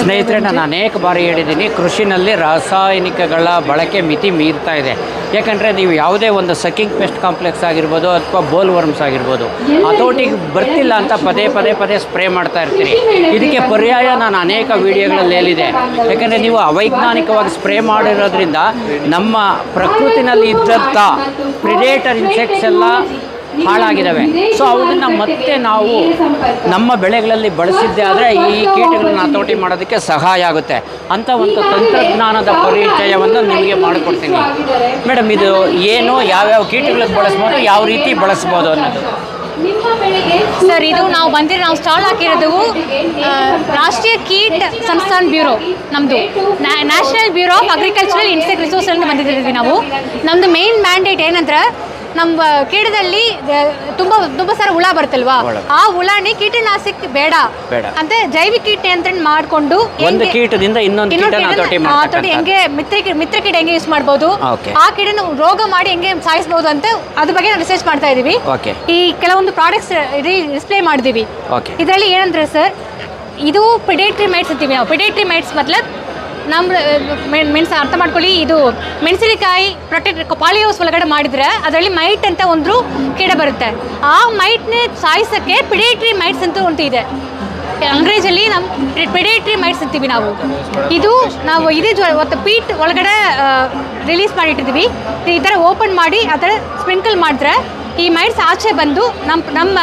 ಸ್ನೇಹಿತರೆ ನಾನು ಅನೇಕ ಬಾರಿ ಹೇಳಿದ್ದೀನಿ ಕೃಷಿನಲ್ಲಿ ರಾಸಾಯನಿಕಗಳ ಬಳಕೆ ಮಿತಿ ಮೀರ್ತಾ ಇದೆ. ಯಾಕಂದರೆ ನೀವು ಯಾವುದೇ ಒಂದು ಸಕಿಂಗ್ ಪೆಸ್ಟ್ ಕಾಂಪ್ಲೆಕ್ಸ್ ಆಗಿರ್ಬೋದು ಅಥವಾ ಬೋಲ್ ವರ್ಮ್ಸ್ ಆಗಿರ್ಬೋದು ಹತೋಟಿಗೆ ಬರ್ತಿಲ್ಲ ಅಂತ ಪದೇ ಪದೇ ಪದೇ ಸ್ಪ್ರೇ ಮಾಡ್ತಾ ಇರ್ತೀರಿ. ಇದಕ್ಕೆ ಪರ್ಯಾಯ ನಾನು ಅನೇಕ ವಿಡಿಯೋಗಳಲ್ಲಿ ಹೇಳಿದೆ. ಯಾಕಂದರೆ ನೀವು ಅವೈಜ್ಞಾನಿಕವಾಗಿ ಸ್ಪ್ರೇ ಮಾಡಿರೋದ್ರಿಂದ ನಮ್ಮ ಪ್ರಕೃತಿನಲ್ಲಿ ಇದ್ದಂಥ ಪ್ರಿಡೇಟರ್ ಇನ್ಸೆಕ್ಟ್ಸ್ ಎಲ್ಲ ಹಾಳಾಗಿದ್ದಾವೆ. ಸೊ ಅವನ್ನ ಮತ್ತೆ ನಾವು ನಮ್ಮ ಬೆಳೆಗಳಲ್ಲಿ ಬಳಸಿದ್ದೆ ಆದರೆ ಈ ಕೀಟಗಳನ್ನ ಹತೋಟಿ ಮಾಡೋದಕ್ಕೆ ಸಹಾಯ ಆಗುತ್ತೆ. ಅಂತ ಒಂದು ತಂತ್ರಜ್ಞಾನದ ಪರಿಚಯವನ್ನು ನಿಮಗೆ ಮಾಡಿಕೊಡ್ತೀನಿ. ಮೇಡಮ್ ಇದು ಏನು ಯಾವ್ಯಾವ ಕೀಟಗಳನ್ನ ಬಳಸ್ಬೋದು ಯಾವ ರೀತಿ ಬಳಸ್ಬೋದು ಅನ್ನೋದು. ಸರ್ ಇದು ನಾವು ಬಂದಿರೋ ನಾವು ಸ್ಟಾಲ್ ಹಾಕಿರೋದು ರಾಷ್ಟ್ರೀಯ ಕೀಟ ಸಂಸ್ಥಾನ್ ಬ್ಯೂರೋ ನಮ್ಮದು national bureau of agricultural insect resource ಅಂತ ಬಂದಿದ್ದೀವಿ ನಾವು. ನಮ್ಮದು ಮೇನ್ ಮ್ಯಾಂಡೇಟ್ ಏನಂದ್ರೆ ನಮ್ಮ ಕೀಟದಲ್ಲಿ ತುಂಬಾ ತುಂಬಾ ಸರ ಹುಳ ಬರ್ತಲ್ವಾ? ಆ ಹುಳಾನಿ ಕೀಟನಾಶಕ ಬೇಡ. ಅಂತ ಜೈವಿಕ ಕೀಟ ನಿಯಂತ್ರಣ ಮಾಡಿಕೊಂಡು ಒಂದು ಕೀಟದಿಂದ ಇನ್ನೊಂದು. ಹೆಂಗೆ ಮಿತ್ರ ಮಿತ್ರ ಕೀಟ ಹೆಂಗೆ ಯೂಸ್ ಮಾಡಬಹುದು. ಆ ಕೀಟನ ರೋಗ ಮಾಡಿ ಹೆಂಗೆ ಸಾಯಿಸಬಹುದು ಅಂತ ಅದ್ರ ಬಗ್ಗೆ ನಾವು ರಿಸರ್ಚ್ ಮಾಡ್ತಾ ಇದೀವಿ. ಈ ಕೆಲವೊಂದು ಪ್ರಾಡಕ್ಟ್ಸ್ ಡಿಸ್ಪ್ಲೇ ಮಾಡಿದೀವಿ. ಇದರಲ್ಲಿ ಏನಂದ್ರೆ ಸರ್ ಇದು ಪಿಡೇಟ್ರಿ ಮೈಟ್ಸ್ ಅಂತೀವಿ ನಾವು. ಪಿಡೇಟ್ರಿ ಮೈಟ್ಸ್ ಮತ್ಲಬ್ ನಮ್ಮ ಮೆಣಸ ಅರ್ಥ ಮಾಡ್ಕೊಳ್ಳಿ. ಇದು ಮೆಣಸಿನಕಾಯಿ ಪ್ರೊಟೆಕ್ಟ್ ಪಾಲಿಯೋಸ್ ಒಳಗಡೆ ಮಾಡಿದರೆ ಅದರಲ್ಲಿ ಮೈಟ್ ಅಂತ ಒಂದು ಕೀಡ ಬರುತ್ತೆ. ಆ ಮೈಟ್ನೇ ಸಾಯಿಸೋಕ್ಕೆ ಪಿಡೇಟ್ರಿ ಮೈಟ್ಸ್ ಅಂತ ಒಂದು ಇದೆ. ಅಂಗ್ರೇಜಲ್ಲಿ ನಮ್ಮ ಪಿಡೇಟ್ರಿ ಮೈಟ್ಸ್ ಅಂತೀವಿ ನಾವು. ಇದು ನಾವು ಇದೇ ಜ್ವರ ಪೀಟ್ ಒಳಗಡೆ ರಿಲೀಸ್ ಮಾಡಿಟ್ಟಿದ್ವಿ ಈ ಥರ ಓಪನ್ ಮಾಡಿ ಆ ಥರ ಸ್ಪ್ರಿಂಕಲ್ ಮಾಡಿದ್ರೆ ಈ ಮೈಟ್ಸ್ ಆಚೆ ಬಂದು ನಮ್ಮ ನಮ್ಮ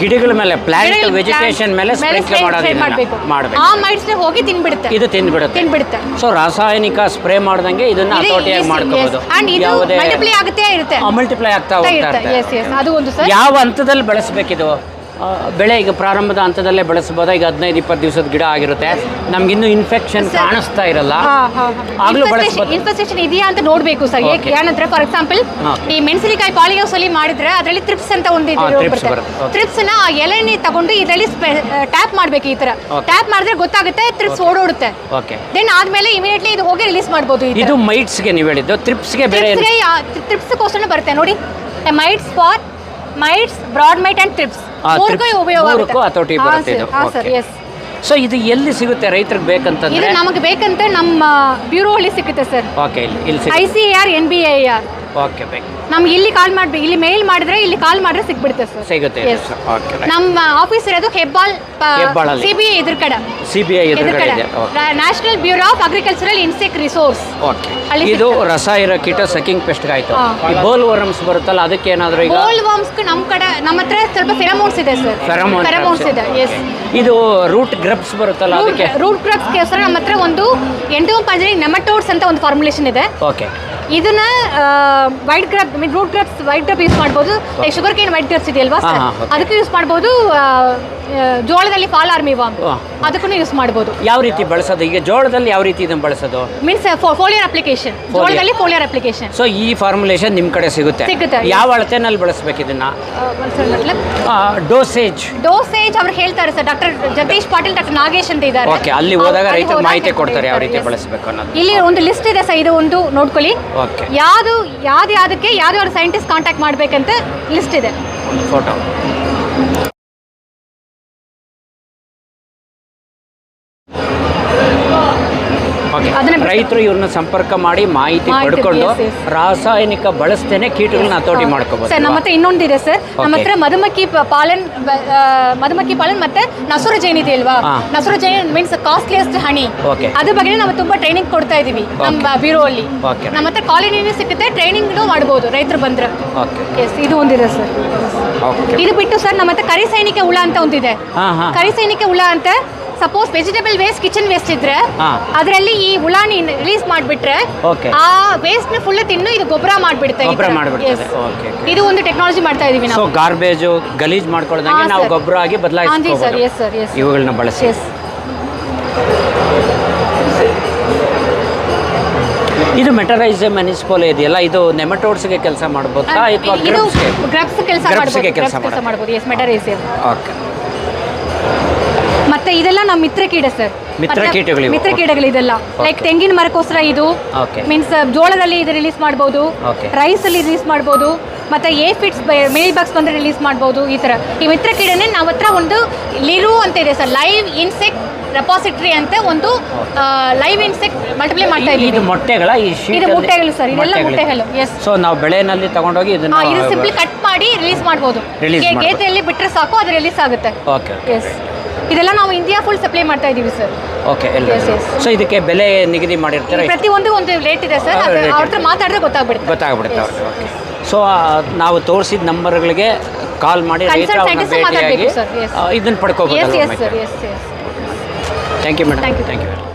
ಗಿಡಗಳ ಮೇಲೆ ಪ್ಲಾಂಟ್ ವೆಜಿಟೇಷನ್ ಮೇಲೆ ಸ್ಪ್ರೇ ಸ್ಪ್ರಿಂಕ್ಲ್ ಮಾಡೋದಿಲ್ಲ ಮಾಡಬೇಕು. ಆ ಮೈಟ್ಸ್ ಹೋಗಿ ತಿನ್ಬಿಡುತ್ತೆ. ಇದು ತಿನ್ಬಿಡುತ್ತೆ. ತಿನ್ಬಿಡುತ್ತೆ. ಸೊ ರಾಸಾಯನಿಕ ಸ್ಪ್ರೇ ಮಾಡ್ದಂಗೆ ಇದನ್ನ ಹತೋಟಿಯಾಗಿ ಮಾಡ್ಕೋಬಹುದು ಅಂಡ್ ಇದು ಮಲ್ಟಿಪ್ಲೈ ಆಗುತ್ತೆ ಇರುತ್ತೆ. ಮಲ್ಟಿಪ್ಲೈ ಆಗ್ತಾ ಹೋಗ್ತಾ ಇರುತ್ತೆ. ಇರುತ್ತೆ. ಎಸ್ ಎಸ್ ಅದು ಒಂದು ಸರ್. ಯಾವ ಹಂತದಲ್ಲಿ ಬೆಳೆಸಬೇಕಿದು? ಬೆಳೆ ಈಗ ಪ್ರಾರಂಭದ ಹಂತದಲ್ಲೇ ಬೆಳೆಸ್ಬೋದಾ ಈಗ ಹದಿನೈದು ಇಪ್ಪತ್ತು ದಿವಸದ ಗಿಡ ಆಗಿರುತ್ತೆ. ನಮ್ಗಿನ್ನೂ ಇನ್ಫೆಕ್ಷನ್. ಕಾಣಿಸ್ತಾ ಇರಲ್ಲ. ಆಗ್ಲೂ ಇನ್ಫೆಸ್ಟೇಷನ್ ಇದೆಯಾ ಅಂತ ನೋಡ್ಬೇಕು ಸರ್. ಏಕೆ ಏನಂದ್ರೆ ಫಾರ್ ಎಕ್ಸಾಂಪಲ್ ಈ ಮೆಣಸಿನಕಾಯಿ ಪಾಲಿಗೆ ಮಾಡಿದ್ರೆ ಅದರಲ್ಲಿ ಟ್ರಿಪ್ಸ್ ಅಂತ ಒಂದು ಹಾ, thrips ಬರುತ್ತೆ. ಟ್ರಿಪ್ಸ್ನ ಎಲೆನಿ ತಗೊಂಡು ಇದರಲ್ಲಿ ಟ್ಯಾಪ್ ಮಾಡ್ಬೇಕು ಈ ತರ ಟ್ಯಾಪ್ ಮಾಡಿದ್ರೆ ಗೊತ್ತಾಗುತ್ತೆ ಟ್ರಿಪ್ಸ್ ಓಡೋಡುತ್ತೆ. ಓಕೆ ದೆನ್ ಆದ್ಮೇಲೆ ಇಮಿಡಿಯೇಟ್ಲಿ ಇದು ಹೋಗಿ ರಿಲೀಸ್ ಮಾಡ್ಬೋದು ಇದು ಮೈಟ್ಸ್ಗೆ ನೀವು ಹೇಳಿದ್ದು. ತ್ರಿಪ್ಸ್ಗೆ ಬೇರೆ ಏನು? ಟ್ರಿಪ್ಸ್ ಬರುತ್ತೆ. ನೋಡಿ mites for mites broad mite and thrips ಮೂರ್ಗೂ thrips ಉಪಯೋಗ ಮೂರಕ್ಕೂ ಹತೋಟಿ ಬರುತ್ತೆ ಇದು. ಹಾಂ ಸರ್ ಎಸ್ ಸೊ ಇದು ಎಲ್ಲಿ ಸಿಗುತ್ತೆ ರೈತರಿಗೆ ಬೇಕಂತಂದ್ರೆ? ಇದು ನಮಗೆ ಬೇಕಂತೆ ನಮ್ಮ ಬ್ಯೂರೋ ಅಲ್ಲಿ ಸಿಗುತ್ತೆ ಸರ್. ಓಕೆ ಇಲ್ಲಿ ಇಲ್ಲಿ ಐ ಸಿಗುತ್ತೆ C R N B I R okay ಬೇಕು ನಮ್ಗೆ ಇಲ್ಲಿ ಕಾಲ್ ಮಾಡ್ಬೇಕು ಇಲ್ಲಿ ಮೇಲ್ ಮಾಡಿದ್ರೆ ಇಲ್ಲಿ ಕಾಲ್ ಮಾಡಿದ್ರೆ ಸಿಕ್ಬಿಡುತ್ತೆ ಸರ್ ಸಿಗುತ್ತೆ Yes. ಓಕೆ ನಮ್ಮ ಆಫೀಸ್ ಇರೋದು ಹೆಬ್ಬಾಲ್ ಹೆಬ್ಬಾಳಲ್ಲಿ. ಸಿ ಬಿ ಐ ಎದುರು ಕಡೆ ಸಿ ಬಿ ಐ ಎದುರು ಎದುರುಗಡೆ ಕಡೆ ಇದೆ. Okay national bureau of agricultural insect resource okay ಅಲ್ಲಿ ಇದು ಇರೋ ಕೀಟ ಸಕಿಂಗ್ ಪೆಸ್ಟ್ ಆಯ್ತು. ಹಾ. ಈ ಬೋಲ್ ವರ್ಮ್ಸ್ ಬರುತ್ತಲ್ಲ ಅದಕ್ಕೆ ಏನಾದರೂ ಈಗ ಗೋಲ್ಡ್ ವಾಮ್ಸ್ ನಮ್ಮ ಕಡೆ ನಮ್ಮ ಹತ್ರ ಸ್ವಲ್ಪ ಫೆರಮೋನ್ಸ್ ಇದೆ ಸರ್ ಫೆರಮೋನ್ ಫೆರಮೋನ್ಸ್ ಇದೆ ಎಸ್ ಇದು ರೂಟ್ ಗ್ರಬ್ಸ್ ಬರುತ್ತಲ್ಲ ಅದಕ್ಕೆ ರೂಟ್ ಗ್ರಬ್ಸ್ ಸರ್ ನಮ್ಮ ಹತ್ರ ಒಂದು ಎಂಟು ಪಂಜರಿ ನೆಮಟೋಡ್ಸ್ ಅಂತ ಒಂದು ಫಾರ್ಮುಲೇಷನ್ ಇದೆ. ಓಕೆ ಇದನ್ನ white grub mean root grubs white grub use ಮಾಡ್ಬೋದು. Like sugar cane white grubs ಇದೆಯಲ್ವಾ ಅಲ್ವಾ ಸರ್? ಅದಕ್ಕೂ ಯೂಸ್ ಮಾಡ್ಬೋದು ಜೋಳದಲ್ಲಿ ಫಾಲ್ ಆರ್ಮಿ ವಾಮ್ ಅದಕ್ಕೂ ಯೂಸ್ ಮಾಡ್ಬೋದು. ಯಾವ ರೀತಿ ಬಳಸೋದು? ಈಗ ಜೋಳದಲ್ಲಿ ಯಾವ ರೀತಿ ಇದನ್ನು ಬಳಸೋದು? ಮೀನ್ಸ್ ಫೋಲಿಯರ್ ಅಪ್ಲಿಕೇಶನ್ ಜೋಳದಲ್ಲಿ ಫೋಲಿಯರ್ ಅಪ್ಲಿಕೇಶನ್ ಸೊ ಈ ಫಾರ್ಮುಲೇಷನ್ ನಿಮ್ಮ ಕಡೆ ಸಿಗುತ್ತೆ. ಸಿಗುತ್ತೆ. ಯಾವ ಅಳತೆನಲ್ಲಿ ಬಳಸಬೇಕು ಇದನ್ನ? ಡೋಸೇಜ್ ಡೋಸೇಜ್ ಅವ್ರು ಹೇಳ್ತಾರೆ sir. Doctor Jagadish Patil doctor Nagesh ಅಂತ ಇದ್ದಾರೆ. ಓಕೆ ಅಲ್ಲಿ ಹೋದಾಗ ರೈತರು ಮಾಹಿತಿ ಕೊಡ್ತಾರೆ ಯಾವ ರೀತಿ. ಬಳಸಬೇಕು ಅನ್ನೋದು. ಇಲ್ಲಿ ಒಂದು ಲಿಸ್ಟ್ ಇದೆ ಸರ್. ಇದು ಒಂದು ನೋಡ್ಕೊಳ್ಳಿ. ಓಕೆ ಯಾವುದು ಯಾವ್ದು ಯಾವ್ದಕ್ಕೆ ಯಾವ್ದು ಅವ್ರ ಸೈಂಟಿಸ್ಟ್ ಕಾಂಟ್ಯಾಕ್ಟ್ ಮಾಡ್ಬೇಕಂತ ಲಿಸ್ಟ್ ಇದೆ. ಫೋಟೋ ಅದನ್ನ ರೈತರು ಇವ್ರನ್ನ ಸಂಪರ್ಕ ಮಾಡಿ ಮಾಹಿತಿ ಪಡ್ಕೊಂಡು. ರಾಸಾಯನಿಕ ಬಳಸ್ತೇನೆ ಕೀಟಗಳನ್ನ ಹತೋಟಿ ಮಾಡ್ಕೋಬಹುದು ಸರ್ ನಮ್ಮ ಹತ್ರ ಇನ್ನೊಂದಿದೆ ಸರ್. ನಮ್ಮ. ಹತ್ರ ಮಧುಮಕ್ಕಿ ಪಾಲನ್ ಮಧುಮಕ್ಕಿ ಪಾಲನ್ ಮತ್ತೆ ನಸುರ ಜೈನ್ ಇದೆ ಅಲ್ವಾ? ನಸುರು ಜೈನ್ ಮೀನ್ಸ್ ಕಾಸ್ಟ್ಲಿಯಸ್ಟ್ ಹಣಿ. ಅದ್ರ ಬಗ್ಗೆ ನಾವು ತುಂಬಾ ಟ್ರೈನಿಂಗ್ ಕೊಡ್ತಾ ಇದೀವಿ ನಮ್ಮ ಬ್ಯೂರೋ ಅಲ್ಲಿ. ನಮ್ಮ ಹತ್ರ ಕಾಲೇಜಿನೂ ಸಿಗುತ್ತೆ ಟ್ರೈನಿಂಗ್ ಮಾಡಬಹುದು ರೈತರು ಬಂದ್ರೆ. ಇದು ಒಂದಿದೆ ಸರ್. ಇದು ಬಿಟ್ಟು ಸರ್ ನಮ್ಮ ಹತ್ರ ಕರಿ ಸೈನಿಕ ಹುಳ ಅಂತ ಒಂದಿದೆ. ಕರಿ ಸೈನಿಕ ಹುಳ ಅಂತ suppose vegetable waste kitchen waste ಇದ್ರೆ ಹಾ. ಅದರಲ್ಲಿ ಈ ಉಳಾಣಿ ರಿಲೀಸ್ ಮಾಡಿಬಿಟ್ರೆ Okay. ಆ ವೇಸ್ಟ್ನ ಫುಲ್ ತಿನ್ನು ಇದು ಗೊಬ್ಬರ ಮಾಡಿಬಿಡುತ್ತೆ ಈ ಗೊಬ್ಬರ ತರ. ಮಾಡ್ಬಿಡ್ತದೆ. Yes. Okay, okay. ಇದು ಒಂದು ಟೆಕ್ನಾಲಜಿ ಮಾಡ್ತಾ ಇದೀವಿ ಸೊ ನಾವು ಗಾರ್ಬೇಜ್ ಗಲೀಜ್ ಮಾಡ್ಕೊಳ್ಳೋದಂಗೆ ಹಾ, ನಾವು sir. ಗೊಬ್ಬರ ಆಗಿ ಬದಲಾಯಿಸ್ತೀವಿ ಜಿ ಸರ್ ಬದಲಾಯಿಸ್ಕೋಬಹುದು ಎಸ್ ಸರ್ ಎಸ್ ಇವುಗಳನ್ನ ಬಳಸಿ ಎಸ್ ಇದು ಮೆಟರೈಸ್ ಮೆನಿಸ್ಪೋಲೆ ಇದೆಯಲ್ಲ ಇದು ನೆಮಟೋಡ್ಸ್ಗೆ ಕೆಲಸ ಮಾಡ್ಬೋದಾ ಅಥವಾ ಇದು ಗ್ರಬ್ಸ್ ಕೆಲಸ Grubs ಗೆ ಮಾಡ್ಬೋದು ಕೆಲ್ಸ ಕೆಲಸ ಮಾಡಬಹುದು ಮಾಡ್ಬೋದು ಎಸ್ ಮೆಟರೈಸ್ ಓಕೆ ಮತ್ತೆ ಇದೆಲ್ಲ ನಮ್ಮ ಮಿತ್ರ ಕೀಟ ಸರ್ ಮಿತ್ರ ಕೀಟಗಳು ಕೀಟಗಳಿವು. ಮಿತ್ರ ಕೀಟಗಳು ಇದೆಲ್ಲ ಲೈಕ್ ತೆಂಗಿನ ಮರಕ್ಕೋಸ್ಕರ ಇದು. Okay. ಮೀನ್ಸ್ ಜೋಳದಲ್ಲಿ ಇದು ರಿಲೀಸ್ ಮಾಡ್ಬೋದು. Okay. ರೈಸ್ ಅಲ್ಲಿ ರಿಲೀಸ್ ಮಾಡ್ಬೋದು. ಮತ್ತೆ ಎ ಫಿಟ್ಸ್ ಮಿಲಿ ಬಾಕ್ಸ್ ಬಂದ್ರೆ ರಿಲೀಸ್ ಮಾಡ್ಬೋದು ಈ ತರ. ಈ ಮಿತ್ರ ಕೀಡನೆ ನಾವು ಹತ್ರ ಒಂದು ಲಿರು ಅಂತ ಇದೆ ಸರ್ ಲೈವ್ ಇನ್ಸೆಕ್ಟ್ ರೆಪಾಸಿಟ್ರಿ ಅಂತ ಒಂದು ಲೈವ್ ಇನ್ಸೆಕ್ಟ್ ಮಲ್ಟಿಪ್ಲೈ ಮಾಡ್ತಾ ಇದು ಇದ್ದೀವಿ. ಮೊಟ್ಟೆಗಳ ಈ ಇದು ಮೊಟ್ಟೆಗಳು ಸರ್ ಇದೆಲ್ಲ ಮೊಟ್ಟೆಗಳು. ಎಸ್ ಸೊ ನಾವು ಬೆಳೆನಲ್ಲಿ ತಗೊಂಡೋಗಿ ಇದನ್ನ ಇದು ಸಿಂಪ್ಲಿ ಕಟ್ ಮಾಡಿ ರಿಲೀಸ್ ಮಾಡ್ಬೋದು. Release ಗೆ- ಮಾಡ್ಬೋದು. ಗೇತೆಯಲ್ಲಿ ಬಿಟ್ಟರೆ ಸಾಕು ಅದು ರಿಲೀಸ್ ಆಗುತ್ತೆ. ಓಕೆ ಎಸ್ ಇದೆಲ್ಲ ನಾವು ಇಂಡಿಯಾ ಫುಲ್ ಸಪ್ಲೈ ಮಾಡ್ತಾ ಇದ್ದೀವಿ sir okay Yes, yes. So ಇದಕ್ಕೆ ಬೆಲೆ ನಿಗದಿ ಮಾಡಿರ್ತಾರೆ? ಪ್ರತಿಯೊಂದು ಒಂದು ರೇಟ್ ಇದೆ ಸರ್ rate ಅವ್ರ ಹತ್ರ ಮಾತಾಡಿದ್ರೆ ಗೊತ್ತಾಗ್ಬಿಡುತ್ತೆ. ಗೊತ್ತಾಗ್ಬಿಡುತ್ತೆ ಅವ್ರಿಗೆ ಓಕೆ ಸೊ ನಾವು ತೋರಿಸಿದ ನಂಬರ್ಗಳಿಗೆ ಕಾಲ್ ಮಾಡಿ Concerned scientist ಭೇಟಿಯಾಗಿ ಮಾತಾಡ್ಬೇಕು sir, yes. ಇದನ್ನು yes yes sir yes yes thank you madam Thank you. Thank you